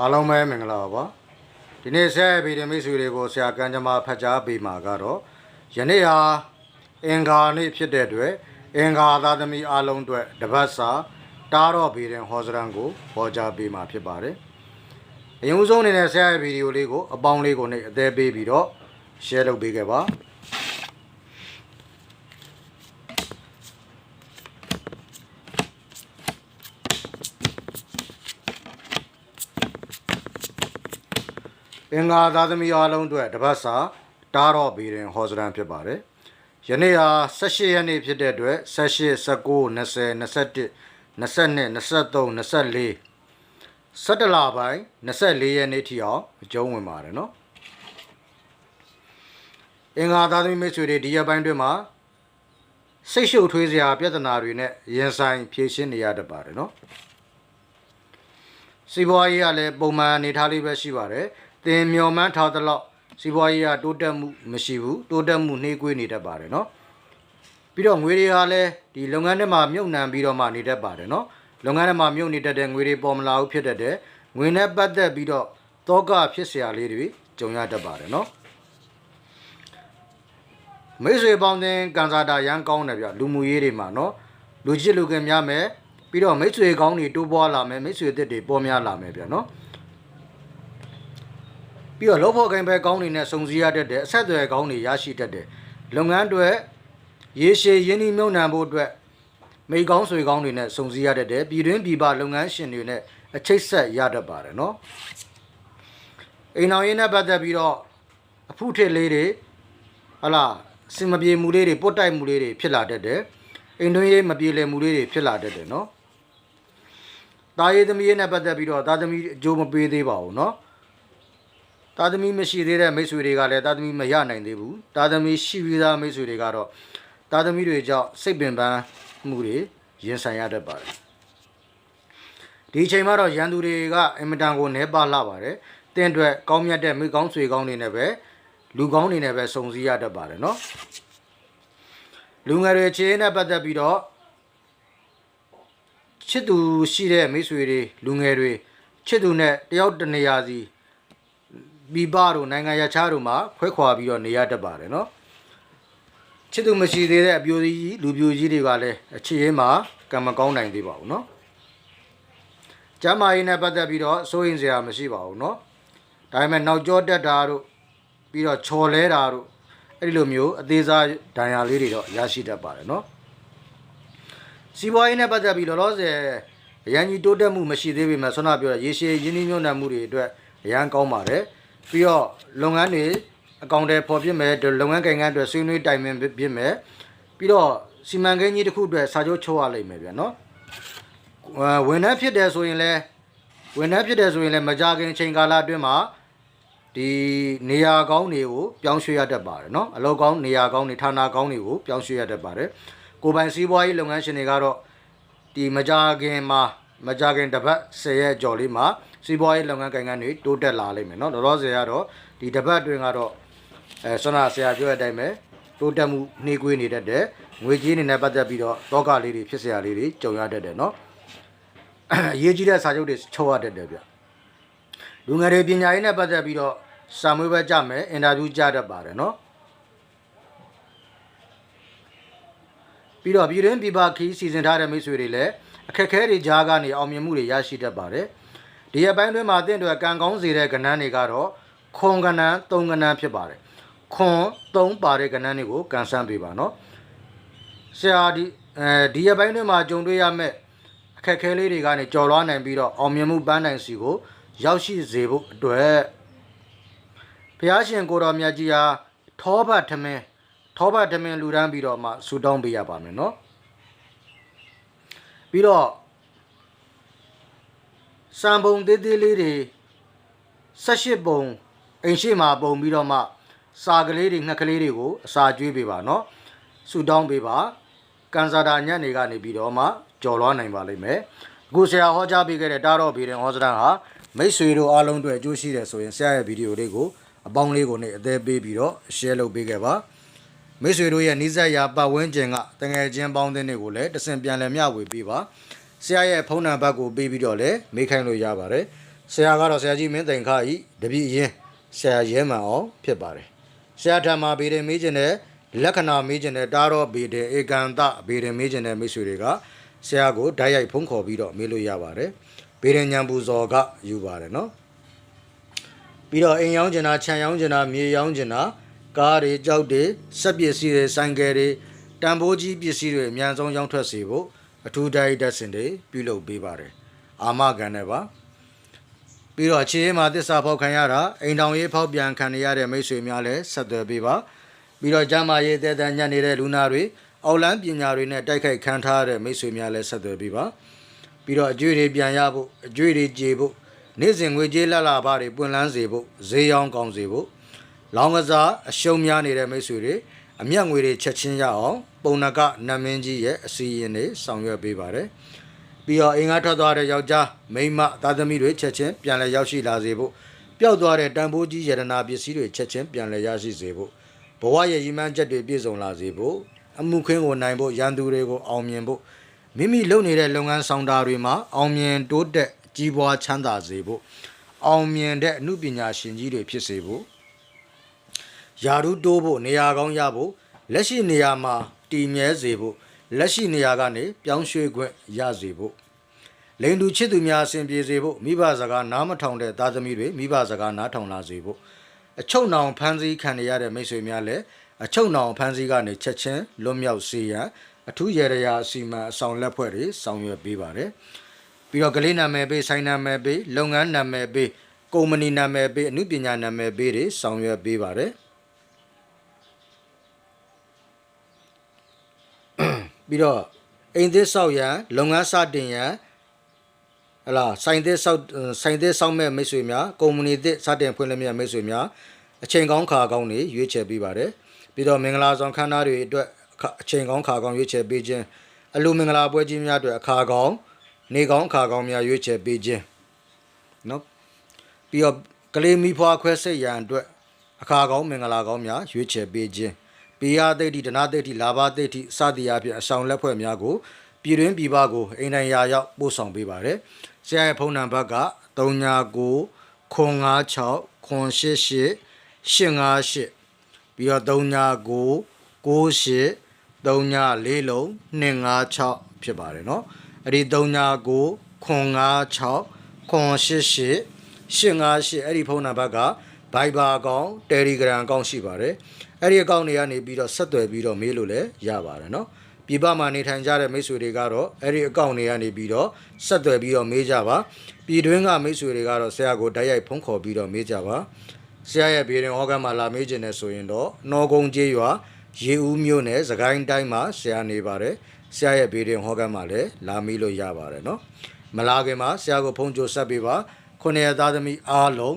အားလုံးပဲမင်္ဂလာပါဒီနေ့ဆက်ဗီဒီယိုမိတ်ဆွေတွေကိုဆရာကံကြမ္မာဖတ်ကြားပေးမှာကတော့ယနေ့ဟာအင်္ဂါနေ့ဖြစ်တဲ့အတွက်အင်္ဂါသားသမီးအားလုံးအတွက်တပတ်စာတားတော့ဗီဒီယိုဟောစရန်ကိုဟောကြားပေးမှာဖြစ်ပါတယ်အရင်ဦးဆုံးအနေနဲ့ဆရာရဲ့ဗီဒီယိုလေးကိုအပေါင်းလေးကိုနဲ့အသေးပေးပြီးတော့ share လုပ်ပေးခဲ့ပါ အင်္ဂါသားသမီးအားလုံးအတွက်တပတ်စာတားတော့ဘီရင်ဟောစရန်ဖြစ်ပါတယ်။ယနေ့ဟာ18ရက်နေ့ဖြစ်တဲ့အတွက်18 19 20 21 22 23 24 17လပိုင်း24ရက်နေ့ထိအောင်အကျုံးဝင်ပါတယ်နော်။အင်္ဂါသားသမီးမိတ်ဆွေတွေဒီရက်ပိုင်းတွင်မှာစိတ်ရှုပ်ထွေးစရာပြဿနာတွေနဲ့ရင်ဆိုင်ဖြေရှင်းနေရတတ်ပါတယ်နော်။စီးပွားရေးကလည်းပုံမှန်အနေထားလေးပဲရှိပါတယ်။ တင်မျော်မှန်းထားသလောက်စီးပွားရေးကတိုးတက်မှုမရှိဘူး။တိုးတက်မှုနှေးကွေးနေတတ်ပါတယ်နော်။ပြီးတော့ငွေတွေကလည်းဒီလုပ်ငန်းထဲမှာမြုပ်နှံပြီးတော့မှနေတတ်ပါတယ်နော်။လုပ်ငန်းထဲမှာမြုပ်နေတတ်တဲ့ငွေတွေပေါ်မလာဘူးဖြစ်တတ်တဲ့ငွေနဲ့ပတ်သက်ပြီးတော့တောကဖြစ်เสียလေးတွေကြုံရတတ်ပါတယ်နော်။မိတ်ဆွေပေါင်းတင်ကန်စာတာရန်ကောင်းတယ်ဗျလူမှုရေးတွေမှာနော်လူချစ်လူခင်များမယ်ပြီးတော့မိတ်ဆွေကောင်းတွေတိုးပွားလာမယ်မိတ်ဆွေအသစ်တွေပေါ်များလာမယ်ဗျနော် ပြီးတော့လောဖို့ခိုင်ပဲကောင်းတွေနဲ့စုံစည်းရတတ်တယ်အဆက်အသွယ်ကောင်းတွေရရှိတတ်တယ်လုပ်ငန်းတွေရေရှည်ရင်းနှီးမြှုပ်နှံဖို့အတွက်မိကောင်းဆွေကောင်းတွေနဲ့စုံစည်းရတတ်တယ်ပြည်တွင်းပြည်ပလုပ်ငန်းရှင်တွေနဲ့အချိတ်ဆက်ရတတ်ပါတယ်နော်အိမ်အောင်ရင်းနဲ့ပတ်သက်ပြီးတော့အဖုထစ်လေးတွေဟလာစင်မပြေမှုလေးတွေပုတ်တိုက်မှုလေးတွေဖြစ်လာတတ်တယ်အိမ်တွင်းရေးမပြေလည်မှုလေးတွေဖြစ်လာတတ်တယ်နော်တာရေးသမီးရေးနဲ့ပတ်သက်ပြီးတော့တာသမီးအကျိုးမပေးသေးပါဘူးနော် တာသမီးမရှိသေးတဲ့မိတ်ဆွေတွေကလည်းတာသမီးမရနိုင်သေးဘူးတာသမီးရှိပြီးသားမိတ်ဆွေတွေကတော့တာသမီးတွေကြောင့်စိတ်ပင်ပန်းမှုတွေရင်ဆိုင်ရတတ်ပါတယ်ဒီအချိန်မှာတော့ရန်သူတွေကအင်မတန်ကိုနှဲပါလာပါတယ်တင်းအတွက်ကောင်းမြတ်တဲ့မိကောင်းဆွေကောင်းတွေနဲ့ပဲလူကောင်းတွေနဲ့ပဲစုံစည်းရတတ်ပါတယ်နော်လူငယ်တွေခြေနဲ့ပတ်သက်ပြီးတော့ချစ်သူရှိတဲ့မိတ်ဆွေတွေလူငယ်တွေချစ်သူနဲ့တယောက်တစ်နေရာစီ မိဘတို့နိုင်ငံရခြားတို့မှာခွဲခွာပြီးတော့နေရတတ်ပါတယ်နော်ချစ်သူမရှိသေးတဲ့အပြိုကြီးလူပြိုကြီးတွေကလည်းအချစ်ရေးမှာကံမကောင်းနိုင်သေးပါဘူးနော်ကျမ်းမာရေးနဲ့ပတ်သက်ပြီးတော့စိုးရင်စရာမရှိပါဘူးနော်ဒါပေမဲ့နောက်ကျောတက်တာတို့ပြီးတော့ချော်လဲတာတို့အဲ့ဒီလိုမျိုးအသေးစားဒဏ်ရာလေးတွေတော့ရရှိတတ်ပါတယ်နော်စီးပွားရေးနဲ့ပတ်သက်ပြီးလောလောဆယ်အရန်ကြီးတိုးတက်မှုမရှိသေးပေမဲ့ဆွမ်းနာပြောတဲ့ရေရှည်ရင်းနှီးမြှုပ်နှံမှုတွေအတွက်အရန်ကောင်းပါတယ် ပြီးတော့လုပ်ငန်းတွေအကောင့်တွေပေါ်ပြမယ်လုပ်ငန်းကိန်းကန်းတွေဆွေးနွေးတိုင်ပင်ပြမယ်ပြီးတော့စီမံကိန်းကြီးတစ်ခုအတွက်စာချုပ်ချုပ်ရလိမ့်မယ်ဗျာနော်ဝန်ထမ်းဖြစ်တယ်ဆိုရင်လည်းဝန်ထမ်းဖြစ်တယ်ဆိုရင်လည်းမကြခင်ချိန်ကာလအတွင်းမှာဒီနေရာကောင်းတွေကိုပြောင်းရွှေ့ရတတ်ပါတယ်နော်အလောက်ကောင်းနေရာကောင်းတွေဌာနကောင်းတွေကိုပြောင်းရွှေ့ရတတ်ပါတယ်ကိုပိုင်စီးပွားရေးလုပ်ငန်းရှင်တွေကတော့ဒီမကြခင်မှာ မကြခင်တစ်ပတ်10ရက်ကျော်လေးမှာစီးပွားရေးလုပ်ငန်းကိုင်ငန်းတွေတိုးတက်လာလိမ့်မယ်เนาะတော်တော်ဆရာကတော့ဒီတစ်ပတ်အတွင်းကတော့အဲဆွမ်းနာဆရာပြောတဲ့အတိုင်းပဲတိုးတက်မှုနှေးကွေးနေတတ်တယ်ငွေကြေးနေနဲ့ပတ်သက်ပြီးတော့တောကလေးတွေဖြစ်เสียလေးတွေကြုံရတတ်တယ်เนาะအရေးကြီးတဲ့စာချုပ်တွေချုပ်ရတတ်တယ်ဗျလူငယ်တွေပညာရေးနဲ့ပတ်သက်ပြီးတော့စာမွေးပဲကြမယ်အင်တာဗျူးကြတတ်ပါတယ်เนาะပြီးတော့ပြည်တွင်းပြည်ပခီးစီစဉ်ထားတဲ့မိတ်ဆွေတွေလည်း အခက်အခဲတွေကြားကနေအောင်မြင်မှုတွေရရှိတတ်ပါတယ်။ဒီအပိုင်းတွင်းမှာတင့်တွေကံကောင်းစေတဲ့ကဏ္ဍတွေကတော့ခွန်ကဏ္ဍ၊သုံးကဏ္ဍဖြစ်ပါတယ်။ခွန်သုံးပါတဲ့ကဏ္ဍတွေကိုကန်ဆန်းပေးပါနော်။ဆရာဒီအဲဒီအပိုင်းတွင်းမှာကြုံတွေ့ရမဲ့အခက်အခဲလေးတွေကနေကြော်လွှားနိုင်ပြီးတော့အောင်မြင်မှုပန်းတိုင်စီကိုရောက်ရှိစေဖို့အတွက်ဘုရားရှင်ကိုတော်မြတ်ကြီးဟာထောဘထမင်းထောဘထမင်းလူတန်းပြီးတော့မှဆူတောင်းပေးရပါမယ်နော်။ ပြီးတော့စံပုံသေးသေးလေးတွေ18ပုံအိမ်ရှိမှာပုံပြီးတော့မှစာကလေးတွေငှက်ကလေးတွေကိုအစာကျွေးပေးပါနော်ဆူတောင်းပေးပါကန်စာတာညက်တွေကနေပြီးတော့မှကြော်လွားနိုင်ပါလိမ့်မယ်အခုဆရာဟောကြားပေးခဲ့တဲ့တာတော့ဗီရင်ဟောစရန်ဟာမိတ်ဆွေတို့အားလုံးအတွက်အကျိုးရှိတယ်ဆိုရင်ဆရာရဲ့ဗီဒီယိုလေးကိုအပေါင်းလေးကိုနေအသေးပေးပြီးတော့ share လုပ်ပေးခဲ့ပါ မိတ်ဆွေတို့ရဲ့နှိစက်ရာပတ်ဝန်းကျင်ကတငယ်ချင်းပေါင်းတဲ့တွေကိုလည်းတစင်ပြန်လည်မျှဝေပေးပါဆရာရဲ့ဖုန်းနံပါတ်ကိုပေးပြီးတော့လည်းမေးခိုင်းလို့ရပါတယ်ဆရာကတော့ဆရာကြီးမင်းသိန်ခဤတပည့်ရင်ဆရာရဲမှန်အောင်ဖြစ်ပါတယ်ဆရာထံမှာဗေဒင်မေးခြင်းနဲ့လက္ခဏာမေးခြင်းနဲ့တာရောဗေဒင်ဧကန္တဗေဒင်မေးခြင်းနဲ့မိတ်ဆွေတွေကဆရာကိုဓာတ်ရိုက်ဖုံးခေါ်ပြီးတော့မေးလို့ရပါတယ်ဗေဒင်ညံပူဇော်ကယူပါတယ်နော်ပြီးတော့အိမ်ရောင်းကျင်တာခြံရောင်းကျင်တာမြေရောင်းကျင်တာ ကားတွေကြောက်တွေစက်ပစ္စည်းတွေဆိုင်ကယ်တွေတန်ဖိုးကြီးပစ္စည်းတွေအများဆုံးရောင်းထွက်စေဖို့အထူးဓာတ်ရိုက်တက်စင်တွေပြုလုပ်ပေးပါတယ်အာမခံနဲ့ပါပြီးတော့ခြေရင်းမှာသစ္စာဖောက်ခံရတာအိမ်တောင်ရေးဖောက်ပြန်ခံရတဲ့မိတ်ဆွေများလည်းဆက်သွယ်ပေးပါပြီးတော့ကျမ်းမာရေးတဲတန်ညံ့နေတဲ့လူနာတွေအောက်လန်းပညာတွေနဲ့တိုက်ခိုက်ခံထားရတဲ့မိတ်ဆွေများလည်းဆက်သွယ်ပေးပါပြီးတော့အကျွေးတွေပြန်ရဖို့အကျွေးတွေကြေဖို့နေ့စဉ်ငွေကြေးလက်လာပါတွေပွင့်လန်းစေဖို့ဈေးရောင်းကောင်းစေဖို့ လောင်းကစားအရှုံးများနေတဲ့မိတ်ဆွေတွေအမျက်ငွေတွေချက်ချင်းရအောင်ပုံနကနတ်မင်းကြီးရဲ့အစီအရင်တွေဆောင်ရွက်ပေးပါတယ်ပြီးတော့အင်္ဂါထွက်သွားတဲ့ယောက်ျားမိန်းမသားသမီးတွေချက်ချင်းပြန်လည်ရောက်ရှိလာစေဖို့ပျောက်သွားတဲ့တန်ဖိုးကြီးယရနာပစ္စည်းတွေချက်ချင်းပြန်လည်ရရှိစေဖို့ဘဝရဲ့ရည်မှန်းချက်တွေပြည့်စုံလာစေဖို့အမှုခင်းကိုနိုင်ဖို့ရန်သူတွေကိုအောင်မြင်ဖို့မိမိလုပ်နေတဲ့လုပ်ငန်းဆောင်တာတွေမှာအောင်မြင်တိုးတက်ကြီးပွားချမ်းသာစေဖို့အောင်မြင်တဲ့အမှုပညာရှင်ကြီးတွေဖြစ်စေဖို့ ယာရုတိုးဖို့နေရာကောင်းရဖို့လက်ရှိနေရာမှာတည်မြဲစေဖို့လက်ရှိနေရာကနေပြောင်းရွှေ့ခွင့်ရစေဖို့လိန်သူချစ်သူများအစဉ်ပြေစေဖို့မိဘစကားနားမထောင်တဲ့သားသမီးတွေမိဘစကားနားထောင်လာစေဖို့အချုပ်နှောင်ဖမ်းဆီးခံရတဲ့မိတ်ဆွေများလည်းအချုပ်နှောင်ဖမ်းဆီးကနေချက်ချင်းလွတ်မြောက်စေရန်အထူးရေရရာအစီအမံအဆောင်လက်ဖွဲ့တွေဆောင်ရွက်ပေးပါတယ်ပြီးတော့ကလေးနာမည်ပေးဆိုင်နာမည်ပေးလုပ်ငန်းနာမည်ပေးကုမ္ပဏီနာမည်ပေးအမှုပညာနာမည်ပေးတွေဆောင်ရွက်ပေးပါတယ် ပြီးတော့အိမ်သစ်ဆောက်ရန်လုပ်ငန်းစတင်ရန်ဟလာဆိုင်သစ်ဆောက်ဆိုင်သစ်ဆောက်မဲ့မိတ်ဆွေများကုမ္ပဏီသစ်စတင်ဖွင့်လှစ်မြတ်မိတ်ဆွေများအချိန်ကောင်းခါကောင်းတွေရွေးချယ်ပေးပါတယ်ပြီးတော့မင်္ဂလာဆောင်ခမ်းနားတွေအတွက်အခအချိန်ကောင်းခါကောင်းရွေးချယ်ပေးခြင်းအလူမင်္ဂလာပွဲကြီးများအတွက်အခါကောင်းနေကောင်းခါကောင်းများရွေးချယ်ပေးခြင်းနော်ပြီးတော့ကလေးမိဖွားခွဲစိတ်ရန်အတွက်အခါကောင်းမင်္ဂလာကောင်းများရွေးချယ်ပေးခြင်း ပိယသိတိဒနာသိတိလာဘသိတိစသည်အဖြစ်အဆောင်လက်ဖွဲ့များကိုပြည်တွင်းပြည်ပကိုအိမ်တိုင်းရာရောက်ပို့ဆောင်ပေးပါတယ်။ဆရာရဲ့ဖုန်းနံပါတ်က39 956 988 858ပြီးတော့39 98 39လုံး256ဖြစ်ပါတယ်เนาะအဲ့ဒီ39 956 988 858အဲ့ဒီဖုန်းနံပါတ်က Viber အကောင့် Telegram အကောင့်ရှိပါတယ်အဲ့ဒီအကောင့်တွေကနေပြီးတော့ဆက်သွယ်ပြီးတော့မေးလို့လည်းရပါတယ်နော်ပြည်ပမှာနေထိုင်ကြတဲ့မိတ်ဆွေတွေကတော့အဲ့ဒီအကောင့်တွေကနေပြီးတော့ဆက်သွယ်ပြီးတော့မေးကြပါပြည်တွင်းကမိတ်ဆွေတွေကတော့ဆရာကိုတိုက်ရိုက်ဖုန်းခေါ်ပြီးတော့မေးကြပါဆရာရဲ့ပြည်တွင်ဟောကမ်းမှာလာမေးခြင်းနဲ့ဆိုရင်တော့နှောကုန်းကျေးရွာရေဦးမြို့နယ်စကိုင်းတိုင်းမှာဆရာနေပါတယ်ဆရာရဲ့ပြည်တွင်ဟောကမ်းမှာလည်းလာမေးလို့ရပါတယ်နော်မလာခင်မှာဆရာကိုဖုန်းကြိုဆက်ပေးပါခုနှစ်ရသားသမီးအားလုံး